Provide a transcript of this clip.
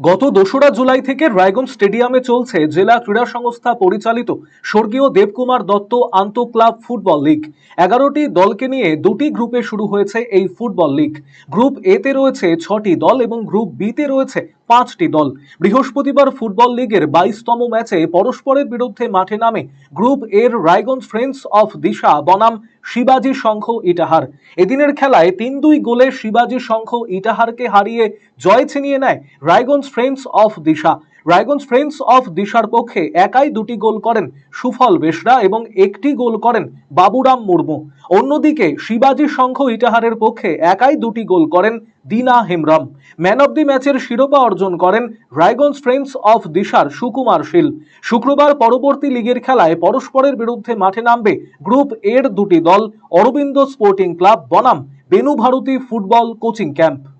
গত দোসরা জুলাই থেকে রায়গঞ্জ স্টেডিয়ামে চলছে জেলা ক্রীড়া সংস্থা পরিচালিত স্বর্গীয় দেবকুমার দত্ত আন্ত ক্লাব ফুটবল লীগ। এগারোটি দলকে নিয়ে দুটি গ্রুপে শুরু হয়েছে এই ফুটবল লীগ। গ্রুপ এতে রয়েছে ছটি দল এবং গ্রুপ বিতে রয়েছে পাঁচটি দল। বৃহস্পতিবার ফুটবল লিগের বাইশতম ম্যাচে পরস্পরের বিরুদ্ধে মাঠে নামে গ্রুপ এর রায়গঞ্জ ফ্রেন্ডস অফ দিশা বনাম শিবাজি সংঘ ইটাহার। এদিনের খেলায় তিন দুই গোলে শিবাজি সংঘ ইটাহারকে হারিয়ে জয় ছিনিয়ে নেয় Raiganj friends of Disha. Raiganj friends of দিশার পক্ষে একাই দুটি গোল করেন সুফল বেশরা এবং একটি গোল করেন বাবুরাম মুর্মু। অন্যদিকে শিবাজি সংঘ ইটাহারের পক্ষে একাই দুটি গোল করেন Dina Hembram man of the ম্যাচের শিরোপা অর্জন করেন রায়গঞ্জ ফ্রেন্ডস অফ দিশার সুকুমার শীল। শুক্রবার পরবর্তী লিগের খেলায় পরস্পরের বিরুদ্ধে মাঠে নামবে গ্রুপ এর দুটি দল, অরবিন্দ স্পোর্টিং ক্লাব, বনাম Benu Bharati football coaching camp.